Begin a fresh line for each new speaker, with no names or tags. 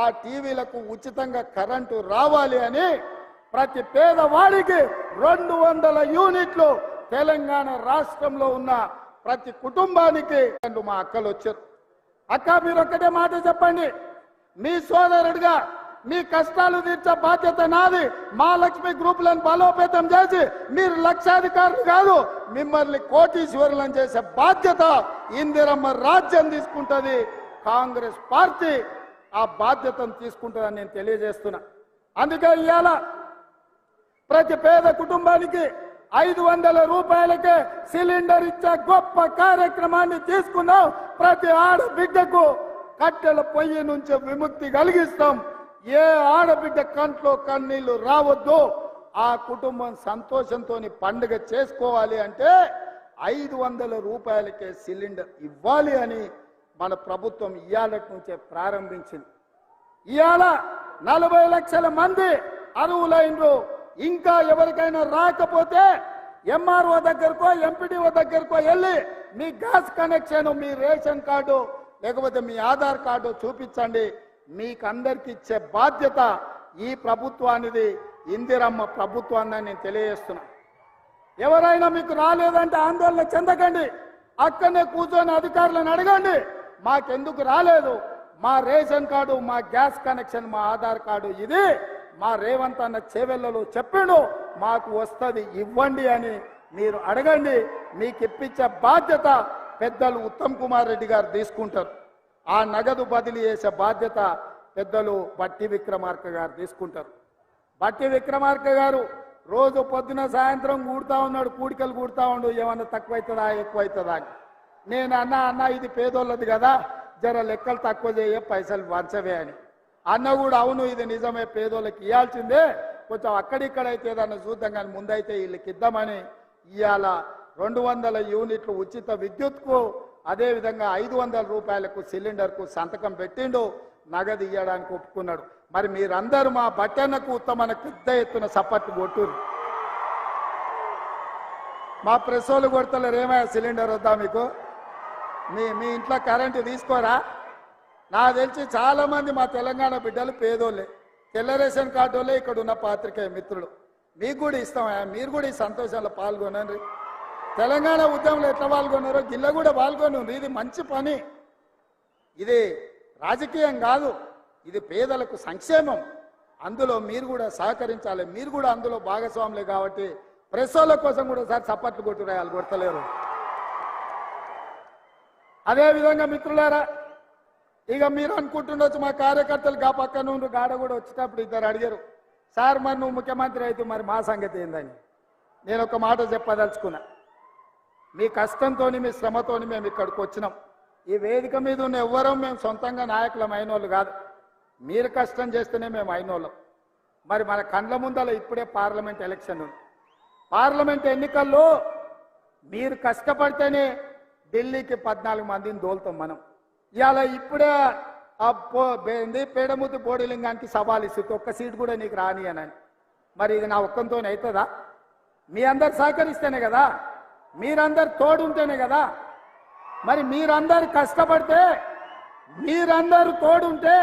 ఆ టీవీలకు ఉచితంగా కరెంటు రావాలి అని ప్రతి పేదవాడికి రెండు వందల యూనిట్లు తెలంగాణ రాష్ట్రంలో ఉన్న ప్రతి కుటుంబానికి మా అక్కలు వచ్చారు. అక్క మీరు ఒక్కటే మాట చెప్పండి. మీ సోదరుడిగా మీ కష్టాలు తీర్చే బాధ్యత నాది. మా లక్ష్మి గ్రూపులను బలోపేతం చేసి మీరు లక్షాధికారులు కాదు మిమ్మల్ని కోటీశ్వరులను చేసే బాధ్యత ఇందిరమ్మ రాజ్యం తీసుకుంటది. కాంగ్రెస్ పార్టీ ఆ బాధ్యతను తీసుకుంటుందని నేను తెలియజేస్తున్నా. అందుకే ఇవాళ ప్రతి పేద కుటుంబానికి ఐదు వందల రూపాయలకే సిలిండర్ ఇచ్చే గొప్ప కార్యక్రమాన్ని తీసుకున్నాం ప్రతి ఆడబిడ్డకు కట్టెల పొయ్యి నుంచి విముక్తి కలిగిస్తాం. ఏ ఆడబిడ్డ కంట్లో కన్నీళ్ళు రావద్దు. ఆ కుటుంబం సంతోషంతో పండుగ చేసుకోవాలి అంటే ఐదు వందల రూపాయలకే సిలిండర్ ఇవ్వాలి అని మన ప్రభుత్వం ఇవాళ నుంచే ప్రారంభించింది. ఇవాళ నలభై లక్షల మంది అరువులైనరు ఇంకా ఎవరికైనా రాకపోతే ఎంఆర్ఓ దగ్గరకో ఎంపీడీఓ దగ్గరకో వెళ్ళి మీ గ్యాస్ కనెక్షన్ మీ రేషన్ కార్డు లేకపోతే మీ ఆధార్ కార్డు చూపించండి. మీకు అందరికి ఇచ్చే బాధ్యత ఈ ప్రభుత్వానిది. ఇందిరమ్మ ప్రభుత్వాన్ని నేను తెలియజేస్తున్నా. ఎవరైనా మీకు రాలేదంటే ఆందోళన చెందకండి. అక్కడనే కూర్చొని అధికారులను అడగండి. మాకెందుకు రాలేదు? మా రేషన్ కార్డు మా గ్యాస్ కనెక్షన్ మా ఆధార్ కార్డు ఇది. మా రేవంత్ అన్న చేవెళ్ళలో చెప్పిండు మాకు వస్తుంది ఇవ్వండి అని మీరు అడగండి. మీకు ఇప్పించే బాధ్యత పెద్దలు ఉత్తమ్ కుమార్ రెడ్డి గారు తీసుకుంటారు. ఆ నగదు బదిలీ చేసే బాధ్యత పెద్దలు బట్టి విక్రమార్క గారు తీసుకుంటారు. బట్టి విక్రమార్క గారు రోజు పొద్దున సాయంత్రం కూడుతూ ఉన్నాడు కూడికలు కూడుతూ ఉండు ఏమన్నా తక్కువైతుందా ఎక్కువైతుందా అని. నేను అన్న అన్న ఇది పేదోళ్ళది కదా. జర లెక్కలు తక్కువ చేయ పైసలు వంచవే అని. అన్న కూడా అవును ఇది నిజమే పేదోళ్ళకి ఇవ్వాల్సిందే కొంచెం అక్కడిక్కడైతే ఏదన్నా చూద్దాం కానీ ముందైతే వీళ్ళకి ఇద్దామని ఇవాళ రెండు వందల యూనిట్లు ఉచిత విద్యుత్కు అదేవిధంగా ఐదు వందల రూపాయలకు సిలిండర్కు సంతకం పెట్టిండు నగదు ఇవ్వడానికి ఒప్పుకున్నాడు. మరి మీరందరూ మా బట్టన్నకు ఉత్తమన పెద్ద ఎత్తున సపోర్ట్ కొట్టురు మా ప్రెస్ వాళ్ళు కొడతలేరు ఏమయ్యా సిలిండర్ వద్దా మీకు? మీ మీ ఇంట్లో కరెంటు తీసుకోరా? నాకు తెలిసి చాలా మంది మా తెలంగాణ బిడ్డలు పేదోళ్ళే. తెల్ల రేషన్ కార్డు వాళ్ళే ఇక్కడ ఉన్న పాత్రికేయ మిత్రులు. మీకు కూడా ఇస్తాం మీరు కూడా ఈ సంతోషంలో పాల్గొనండి. తెలంగాణ ఉద్యమంలో ఎట్లా పాల్గొన్నారో గిల్ల కూడా పాల్గొన్నారు ఇది మంచి పని. ఇది రాజకీయం కాదు ఇది పేదలకు సంక్షేమం. అందులో మీరు కూడా సహకరించాలి. మీరు కూడా అందులో భాగస్వాములే కాబట్టి ప్రెస్ వాళ్ళ కోసం కూడా సార్ చప్పట్లు కొట్టురాయాలి కొడతలేరు. అదే విధంగా మిత్రులారా ఇక మీరు అనుకుంటుండొచ్చు మా కార్యకర్తలు గా పక్కన నుండి గాడ కూడా వచ్చేటప్పుడు ఇద్దరు అడిగారు సార్ మరి నువ్వు ముఖ్యమంత్రి అయితే మరి మా సంగతి ఏందని? నేను ఒక మాట చెప్పదలుచుకున్నా మీ కష్టంతో మీ శ్రమతో మేము ఇక్కడికి వచ్చినాం. ఈ వేదిక మీద ఉన్న ఎవ్వరం మేము సొంతంగా నాయకులం అయినోళ్ళు కాదు. మీరు కష్టం చేస్తేనే మేము అయినోళ్ళం. మరి మన కండ్ల ముందల ఇప్పుడే పార్లమెంట్ ఎలక్షన్ ఉంది. పార్లమెంట్ ఎన్నికల్లో మీరు కష్టపడితేనే ఢిల్లీకి పద్నాలుగు మందిని దోలుతాం మనం. ఇవాళ ఇప్పుడే ఆ పో ఏంది పేడముతి బోడిలింగానికి సవాల్ ఇస్తుంది. ఒక్క సీట్ కూడా నీకు రాని అని మరి ఇది నా ఒక్కంతోనే అవుతుందా? మీ అందరు సహకరిస్తేనే కదా? మీరందరు తోడుంటేనే కదా? మరి మీరందరు కష్టపడితే మీరందరూ తోడుంటే